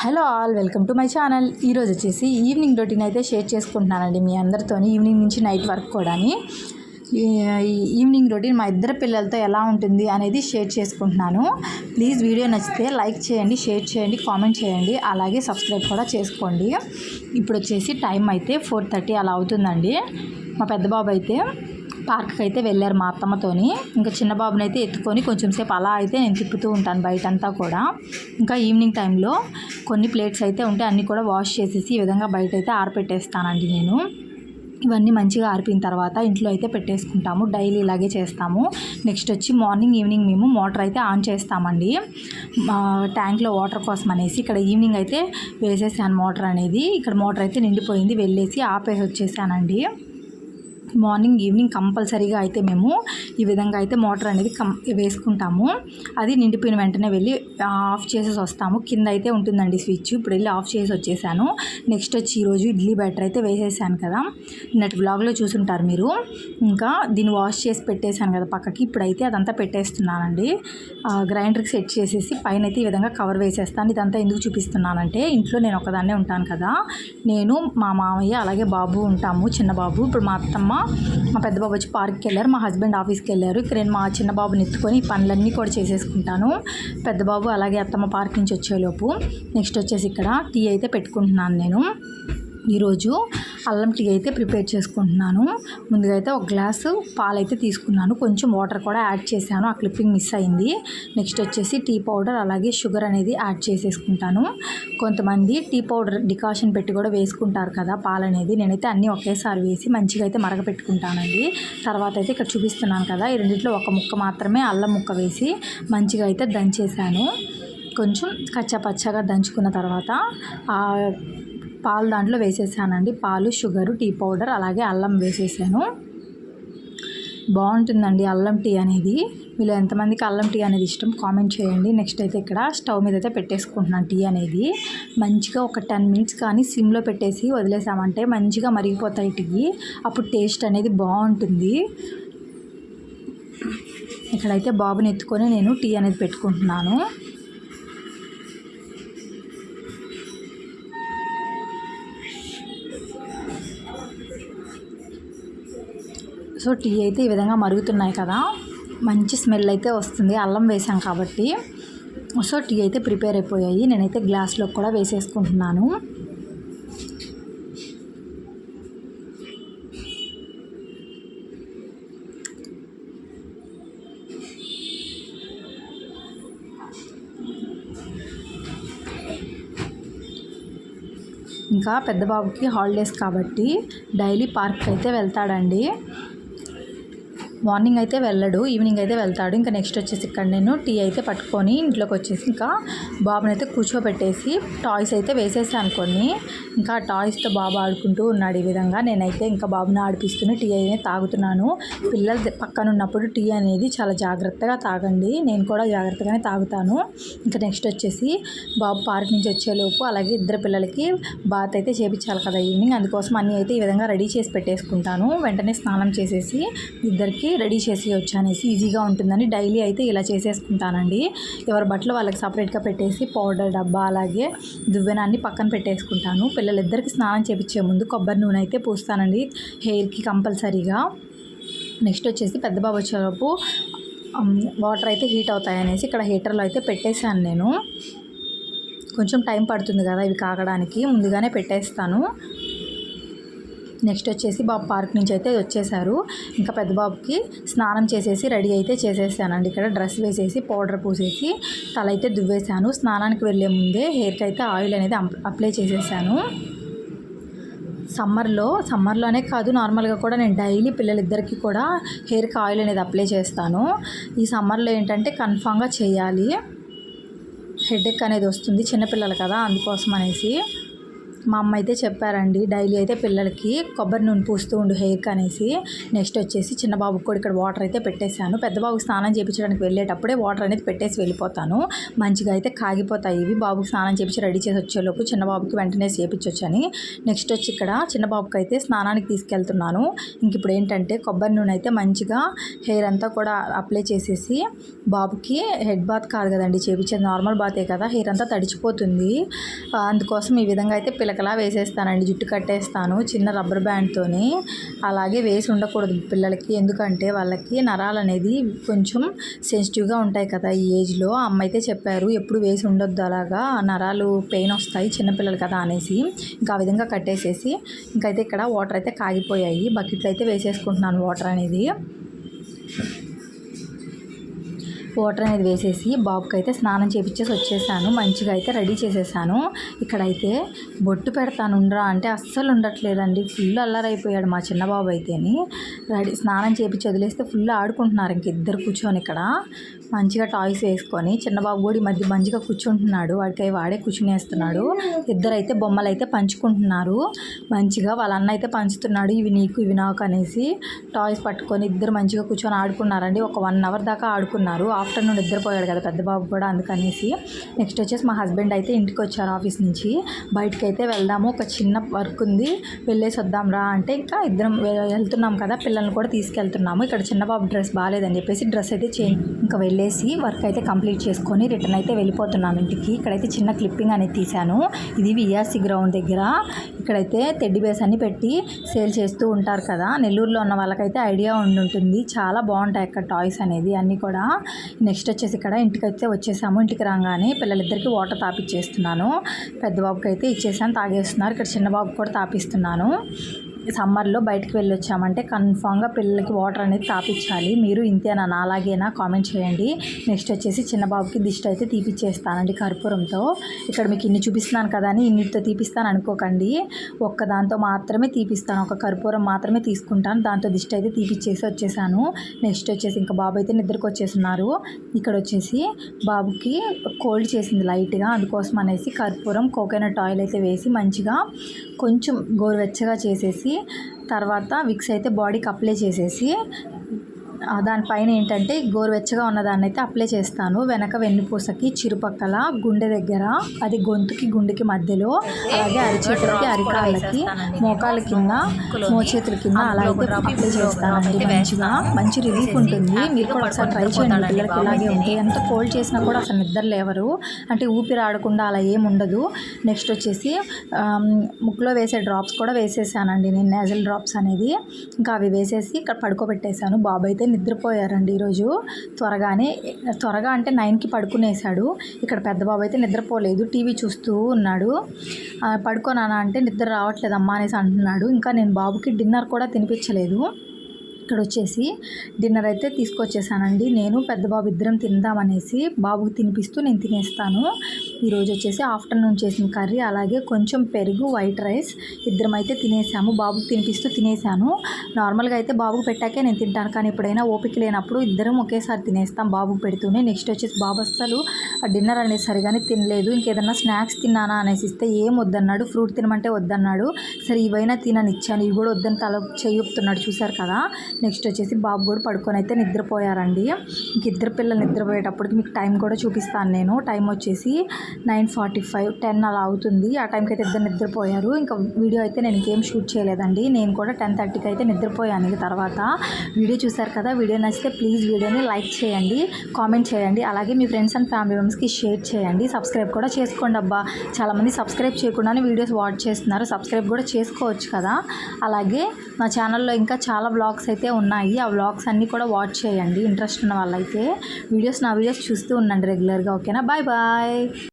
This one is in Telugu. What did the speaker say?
Hello all welcome to my channel. ఈరోజు వచ్చేసి ఈవినింగ్ రొటీన్ అయితే షేర్ చేసుకుంటున్నానండి మీ అందరితోని ఈవినింగ్ నుంచి నైట్ వరకు కూడా ఈవినింగ్ రొటీన్ మా ఇద్దరు పిల్లలతో ఎలా ఉంటుంది అనేది షేర్ చేసుకుంటున్నాను. ప్లీజ్ వీడియో నచ్చితే లైక్ చేయండి షేర్ చేయండి కామెంట్ చేయండి అలాగే సబ్స్క్రైబ్ కూడా చేసుకోండి. ఇప్పుడు వచ్చేసి టైం అయితే ఫోర్ థర్టీ అలా అవుతుందండి. మా పెద్ద బాబు అయితే పార్క్కి అయితే వెళ్ళారు మా అత్తమ్మతోని. ఇంకా చిన్న బాబుని అయితే ఎత్తుకొని కొంచెం సేపు అలా అయితే నేను తిప్పుతూ ఉంటాను బయటంతా కూడా. ఇంకా ఈవినింగ్ టైంలో కొన్ని ప్లేట్స్ అయితే ఉంటే అన్నీ కూడా వాష్ చేసేసి ఈ విధంగా బయట అయితే ఆరపెట్టేస్తానండి నేను. ఇవన్నీ మంచిగా ఆరిపిన తర్వాత ఇంట్లో అయితే పెట్టేసుకుంటాము. డైలీ ఇలాగే చేస్తాము. నెక్స్ట్ వచ్చి మార్నింగ్ ఈవినింగ్ మేము మోటార్ అయితే ఆన్ చేస్తామండి. మా ట్యాంక్లో వాటర్ కోసం అనేసి ఇక్కడ ఈవినింగ్ అయితే వేసేసాను మోటార్ అనేది. ఇక్కడ మోటార్ అయితే నిండిపోయింది. వెళ్ళేసి ఆపేసి వచ్చేసానండి మార్నింగ్ ఈవినింగ్ కంపల్సరీగా అయితే మేము ఈ విధంగా అయితే మోటార్ అనేది కం వేసుకుంటాము. అది నిండిపోయిన వెంటనే వెళ్ళి ఆఫ్ చేసేసి వస్తాము. కింద అయితే ఉంటుందండి స్విచ్. ఇప్పుడు వెళ్ళి ఆఫ్ చేసి వచ్చేసాను. నెక్స్ట్ వచ్చి ఈరోజు ఇడ్లీ బ్యాటర్ అయితే వేసేసాను కదా. నెట్ బ్లాగ్లో చూసుంటారు మీరు. ఇంకా దీన్ని వాష్ చేసి పెట్టేశాను కదా పక్కకి. ఇప్పుడైతే అదంతా పెట్టేస్తున్నానండి. గ్రైండర్కి సెట్ చేసేసి పైన అయితే ఈ విధంగా కవర్ వేసేస్తాను. ఇదంతా ఎందుకు చూపిస్తున్నానంటే ఇంట్లో నేను ఒకదాన్నే ఉంటాను కదా. నేను మా మామయ్య అలాగే బాబు ఉంటాము చిన్న బాబు. ఇప్పుడు మా అత్తమ్మ మా పెద్ద బాబు వచ్చి పార్క్కి వెళ్ళారు మా హస్బెండ్ ఆఫీస్కి వెళ్ళారు. ఇక్కడ నేను మా చిన్న బాబుని ఎత్తుకొని పనులన్నీ కూడా చేసేసుకుంటాను. పెద్ద బాబు అలాగే అత్తమ్మ పార్క్ నుంచి వచ్చేలోపు. నెక్స్ట్ వచ్చేసి ఇక్కడ టీ అయితే పెట్టుకుంటున్నాను నేను. ఈరోజు అల్లం టీ అయితే ప్రిపేర్ చేసుకుంటున్నాను. ముందుగా అయితే ఒక గ్లాసు పాలు అయితే తీసుకున్నాను. కొంచెం వాటర్ కూడా యాడ్ చేశాను. ఆ క్లిప్పింగ్ మిస్ అయింది. నెక్స్ట్ వచ్చేసి టీ పౌడర్ అలాగే షుగర్ అనేది యాడ్ చేసేసుకుంటాను. కొంతమంది టీ పౌడర్ డికాషన్ పెట్టి కూడా వేసుకుంటారు కదా పాలు అనేది. నేనైతే అన్నీ ఒకేసారి వేసి మంచిగా అయితే మరగపెట్టుకుంటానండి. తర్వాత అయితే ఇక్కడ చూపిస్తున్నాను కదా ఈ రెండిట్లో ఒక ముక్క మాత్రమే అల్లం ముక్క వేసి మంచిగా అయితే దంచేసాను కొంచెం కచ్చా పచ్చగా దంచుకున్న తర్వాత ఆ పాలు దాంట్లో వేసేసానండి. పాలు షుగరు టీ పౌడర్ అలాగే అల్లం వేసేసాను. బాగుంటుందండి అల్లం టీ అనేది. మీలో ఎంతమందికి అల్లం టీ అనేది ఇష్టం కామెంట్ చేయండి. నెక్స్ట్ అయితే ఇక్కడ స్టవ్ మీద అయితే పెట్టేసుకుంటున్నాను టీ అనేది. మంచిగా ఒక టెన్ మినిట్స్ కానీ సిమ్లో పెట్టేసి వదిలేసామంటే మంచిగా మరిగిపోతాయి టీ. అప్పుడు టేస్ట్ అనేది బాగుంటుంది. ఇక్కడైతే బాబుని ఎత్తుకొని నేను టీ అనేది పెట్టుకుంటున్నాను. సో టీ అయితే ఈ విధంగా మరుగుతున్నాయి కదా. మంచి స్మెల్ అయితే వస్తుంది. అల్లం వేసాం కాబట్టి. సో టీ అయితే ప్రిపేర్ అయిపోయాయి. నేనైతే గ్లాస్లో కూడా వేసేసుకుంటున్నాను. ఇంకా పెద్ద బాబుకి హాలిడేస్ కాబట్టి డైలీ పార్క్ అయితే వెళ్తాడండి. మార్నింగ్ అయితే వెళ్ళడు ఈవినింగ్ అయితే వెళ్తాడు. ఇంకా నెక్స్ట్ వచ్చేసి ఇక్కడ నేను టీ అయితే పట్టుకొని ఇంట్లోకి వచ్చేసి ఇంకా బాబుని అయితే కూర్చోబెట్టేసి టాయ్స్ అయితే వేసేసాను కొన్ని. ఇంకా టాయ్స్తో బాబు ఆడుకుంటూ ఉన్నాడు ఈ విధంగా. నేనైతే ఇంకా బాబుని ఆడిపిస్తూనే టీ అయితే తాగుతున్నాను. పిల్లలు పక్కన ఉన్నప్పుడు టీ అనేది చాలా జాగ్రత్తగా తాగండి. నేను కూడా జాగ్రత్తగానే తాగుతాను. ఇంకా నెక్స్ట్ వచ్చేసి బాబు పార్క్ నుంచి వచ్చేలోపు అలాగే ఇద్దరు పిల్లలకి బాత్ అయితే చేపించాలి కదా ఈవినింగ్. అందుకోసం అన్నీ అయితే ఈ విధంగా రెడీ చేసి పెట్టేసుకుంటాను. వెంటనే స్నానం చేసేసి ఇద్దరికి రెడీ చేసి వచ్చానేసి ఈజీగా ఉంటుందని డైలీ అయితే ఇలా చేసేసుకుంటానండి. ఎవరి బట్టలు వాళ్ళకి సపరేట్గా పెట్టేసి పౌడర్ డబ్బా అలాగే దువ్వెనాన్ని పక్కన పెట్టేసుకుంటాను. పిల్లలిద్దరికి స్నానం చేపించే ముందు కొబ్బరి నూనె అయితే పూస్తానండి హెయిర్కి కంపల్సరీగా. నెక్స్ట్ వచ్చేసి పెద్ద బాబు వచ్చేలోపు వాటర్ అయితే హీట్ అవుతాయి అనేసి ఇక్కడ హీటర్లో అయితే పెట్టేశాను నేను. కొంచెం టైం పడుతుంది కదా ఇవి కాగడానికి ముందుగానే పెట్టేస్తాను. నెక్స్ట్ వచ్చేసి బాబు పార్క్ నుంచి అయితే వచ్చేసారు. ఇంకా పెద్ద బాబుకి స్నానం చేసేసి రెడీ అయితే చేసేసానండి. ఇక్కడ డ్రెస్ వేసేసి పౌడర్ పూసేసి తల అయితే దువ్వేశాను. స్నానానికి వెళ్ళే ముందే హెయిర్కి అయితే ఆయిల్ అనేది అప్లై చేసేసాను. సమ్మర్లో సమ్మర్లోనే కాదు నార్మల్గా కూడా నేను డైలీ పిల్లలిద్దరికీ కూడా హెయిర్కి ఆయిల్ అనేది అప్లై చేస్తాను. ఈ సమ్మర్లో ఏంటంటే కన్ఫామ్గా చేయాలి. హెడేక్ అనేది వస్తుంది చిన్నపిల్లలు కదా అందుకోసం అనేసి. మా అమ్మ అయితే చెప్పారండి డైలీ అయితే పిల్లలకి కొబ్బరి నూనె పూస్తూ ఉండు హెయిర్కి అనేసి. నెక్స్ట్ వచ్చేసి చిన్న బాబుకి కూడా ఇక్కడ వాటర్ అయితే పెట్టేశాను. పెద్ద బాబుకి స్నానం చేయించడానికి వెళ్ళేటప్పుడే వాటర్ అనేది పెట్టేసి వెళ్ళిపోతాను. మంచిగా అయితే కాగిపోతాయి ఇవి. బాబుకి స్నానం చేయించి రెడీ చేసి వచ్చేలోపు చిన్న బాబుకి వెంటనే చేయించొచ్చని నెక్స్ట్ వచ్చి ఇక్కడ చిన్న బాబుకి అయితే స్నానానికి తీసుకెళ్తున్నాను. ఇంక ఇప్పుడు ఏంటంటే కొబ్బరి నూనె అయితే మంచిగా హెయిర్ అంతా కూడా అప్లై చేసేసి బాబుకి హెడ్ బాత్ కాదు కదండి చేపించేది నార్మల్ బాతే కదా హెయిర్ అంతా తడిచిపోతుంది. అందుకోసం ఈ విధంగా అయితే పిల్ల పిలకలా వేసేస్తానండి. జుట్టు కట్టేస్తాను చిన్న రబ్బర్ బ్యాండ్తో అలాగే వేసి ఉండకూడదు పిల్లలకి. ఎందుకంటే వాళ్ళకి నరాలు అనేది కొంచెం సెన్సిటివ్గా ఉంటాయి కదా ఈ ఏజ్లో అమ్మ అయితే చెప్పారు ఎప్పుడు వేసి ఉండొద్దు అలాగా. నరాలు పెయిన్ వస్తాయి చిన్నపిల్లలు కదా అనేసి. ఇంకా ఆ విధంగా కట్టేసేసి ఇంకైతే ఇక్కడ వాటర్ అయితే కాగిపోయాయి. బకెట్లు అయితే వేసేసుకుంటున్నాను వాటర్ అనేది. వాటర్ అనేది వేసేసి బాబుకి అయితే స్నానం చేపించేసి వచ్చేసాను. మంచిగా అయితే రెడీ చేసేసాను. ఇక్కడైతే బొట్టు పెడతాను ఉండరా అంటే అస్సలు ఉండట్లేదండి. ఫుల్ అల్లరైపోయాడు మా చిన్న బాబు అయితేని రెడీ స్నానం చేపించి వదిలేస్తే ఫుల్ ఆడుకుంటున్నారు ఇంక ఇద్దరు కూర్చొని ఇక్కడ. మంచిగా టాయ్స్ వేసుకొని చిన్న బాబు కూడా ఈ మధ్య మంచిగా కూర్చుంటున్నాడు. వాడికి వాడే కూర్చునేస్తున్నాడు. ఇద్దరు అయితే బొమ్మలు అయితే పంచుకుంటున్నారు. మంచిగా వాళ్ళ అన్న అయితే పంచుతున్నాడు. ఇవి నీకు ఇవి నాకు అనేసి టాయ్స్ పట్టుకొని ఇద్దరు మంచిగా కూర్చొని ఆడుకున్నారండి. ఒక వన్ అవర్ దాకా ఆడుకున్నారు. ఆఫ్టర్నూన్ నిద్రపోయాడు కదా పెద్ద బాబు కూడా అందుకనేసి. నెక్స్ట్ వచ్చేసి మా హస్బెండ్ అయితే ఇంటికి వచ్చారు ఆఫీస్ నుంచి. బయటకి అయితే వెళ్దాము ఒక చిన్న వర్క్ ఉంది వెళ్ళేసి వద్దాం రా అంటే ఇంకా ఇద్దరం వెళ్తున్నాం కదా పిల్లల్ని కూడా తీసుకెళ్తున్నాము. ఇక్కడ చిన్న బాబు డ్రెస్ బాగాలేదని చెప్పేసి డ్రెస్ అయితే చేంజ్ ఇంకా వెళ్ళేసి వర్క్ అయితే కంప్లీట్ చేసుకొని రిటర్న్ అయితే వెళ్ళిపోతున్నాను ఇంటికి. ఇక్కడైతే చిన్న క్లిప్పింగ్ అనేది తీశాను. ఇది విఆర్సి గ్రౌండ్ దగ్గర. ఇక్కడైతే తెడ్డి బేస్ అన్ని పెట్టి సేల్ చేస్తూ ఉంటారు కదా. నెల్లూరులో ఉన్న వాళ్ళకైతే ఐడియా ఉండి ఉంటుంది. చాలా బాగుంటాయి అక్కడ టాయ్స్ అనేది అన్నీ కూడా. నెక్స్ట్ వచ్చేసి ఇక్కడ ఇంటికైతే వచ్చేసాము. ఇంటికి రాగానే పిల్లలిద్దరికి వాటర్ తాపిచ్చేస్తున్నాను. పెద్ద బాబుకి అయితే ఇచ్చేసాను తాగేస్తున్నారు. ఇక్కడ చిన్న బాబుకి కూడా తాపిస్తున్నాను. సమ్మర్లో బయటకు వెళ్ళొచ్చామంటే కన్ఫామ్గా పిల్లలకి వాటర్ అనేది తాపించాలి మీరు ఇంతేనా అలాగేనా కామెంట్ చేయండి. నెక్స్ట్ వచ్చేసి చిన్న బాబుకి దిష్టి అయితే తీపిచ్చేస్తానండి కర్పూరంతో. ఇక్కడ మీకు ఇన్ని చూపిస్తున్నాను కదా అని ఇన్నిటితో తీపిస్తాను అనుకోకండి. ఒక్క దాంతో మాత్రమే తీపిస్తాను. ఒక కర్పూరం మాత్రమే తీసుకుంటాను. దాంతో దిష్టి అయితే తీపిచ్చేసి వచ్చేసాను. నెక్స్ట్ వచ్చేసి ఇంకా బాబు అయితే నిద్రకు వచ్చేస్తున్నారు. ఇక్కడ వచ్చేసి బాబుకి కోల్డ్ చేసింది లైట్గా. అందుకోసం అనేసి కర్పూరం కోకోనట్ ఆయిల్ అయితే వేసి మంచిగా కొంచెం గోరువెచ్చగా చేసేసి తర్వాత విక్స్ అయితే బాడీకి అప్లై చేసేసి దానిపైన ఏంటంటే గోరువెచ్చగా ఉన్నదాన్ని అయితే అప్లై చేస్తాను. వెనక వెన్నుపూసకి చిరుపక్కల గుండె దగ్గర అది గొంతుకి గుండెకి మధ్యలో అలాగే అరిచేతులకి అరికాళ్ళకి మోకాల కింద మోచేతుల కింద అలా అయితే అప్లై చేస్తానండి మంచిగా మంచి రిలీఫ్ ఉంటుంది. మీరు కూడా ఒకసారి ట్రై చేయండి. పిల్లలకి ఇలాగే ఉంటాయి ఎంత కోల్డ్ చేసినా కూడా అసలు నిద్ర లేవరు. అంటే ఊపిరి ఆడకుండా అలా ఏం ఉండదు. నెక్స్ట్ వచ్చేసి ముక్కులో వేసే డ్రాప్స్ కూడా వేసేసానండి నేను. నేజల్ డ్రాప్స్ అనేది ఇంకా అవి వేసేసి ఇక్కడ పడుకోబెట్టేశాను. బాబు అయితే నిద్రపోయారండి ఈరోజు. త్వరగానే త్వరగా అంటే నైన్కి పడుకునేశాడు. ఇక్కడ పెద్ద బాబు అయితే నిద్రపోలేదు టీవీ చూస్తూ ఉన్నాడు. పడుకోనానా అంటే నిద్ర రావట్లేదు అమ్మా అనేసి అంటున్నాడు. ఇంకా నేను బాబుకి డిన్నర్ కూడా తినిపించలేదు. ఇక్కడ వచ్చేసి డిన్నర్ అయితే తీసుకొచ్చేసానండి. నేను పెద్ద బాబు ఇద్దరం తిందామనేసి బాబుకి తినిపిస్తూ నేను తినేస్తాను. ఈరోజు వచ్చేసి ఆఫ్టర్నూన్ చేసిన కర్రీ అలాగే కొంచెం పెరుగు వైట్ రైస్ ఇద్దరం అయితే తినేసాము. బాబుకి తినిపిస్తూ తినేసాను. నార్మల్గా అయితే బాబుకి పెట్టాకే నేను తింటాను కానీ ఎప్పుడైనా ఓపిక లేనప్పుడు ఇద్దరం ఒకేసారి తినేస్తాం బాబుకి పెడుతూనే. నెక్స్ట్ వచ్చేసి బాబు అస్సలు డిన్నర్ అనేది సరిగానే తినలేదు. ఇంకేదన్నా స్నాక్స్ తిన్నానా అనేసి ఇస్తే ఏం వద్దన్నాడు ఫ్రూట్ తినమంటే వద్దన్నాడు. సరే ఇవైనా తినని ఇచ్చాను ఇవి కూడా వద్దని తల చేయుపుతున్నాడు చూశారు కదా. నెక్స్ట్ వచ్చేసి బాబు కూడా పడుకొని అయితే నిద్రపోయారండి. ఇంక ఇద్దరు పిల్లలు నిద్రపోయేటప్పటికి మీకు టైం కూడా చూపిస్తాను నేను. టైం వచ్చేసి నైన్ ఫార్టీ ఫైవ్ టెన్ అలా అవుతుంది. ఆ టైంకి అయితే ఇద్దరు నిద్రపోయారు. ఇంకా వీడియో అయితే నేను ఇంకేం షూట్ చేయలేదండి. నేను కూడా టెన్ థర్టీకి అయితే నిద్రపోయాను ఇక తర్వాత. వీడియో చూసారు కదా వీడియో నచ్చితే ప్లీజ్ వీడియోని లైక్ చేయండి కామెంట్ చేయండి. అలాగే మీ ఫ్రెండ్స్ అండ్ ఫ్యామిలీ మెంబర్స్కి షేర్ చేయండి. సబ్స్క్రైబ్ కూడా చేసుకోండి అబ్బా. చాలామంది సబ్స్క్రైబ్ చేయకుండానే వీడియోస్ వాచ్ చేస్తున్నారు. సబ్స్క్రైబ్ కూడా చేసుకోవచ్చు కదా. అలాగే నా ఛానల్లో ఇంకా చాలా వ్లాగ్స్ అయితే ఉన్నాయి. ఆ వ్లాగ్స్ అన్నీ కూడా వాచ్ చేయండి. ఇంట్రెస్ట్ ఉన్న వాళ్ళైతే వీడియోస్ నా వీడియోస్ చూస్తూ ఉండండి రెగ్యులర్గా ఓకేనా? Bye bye.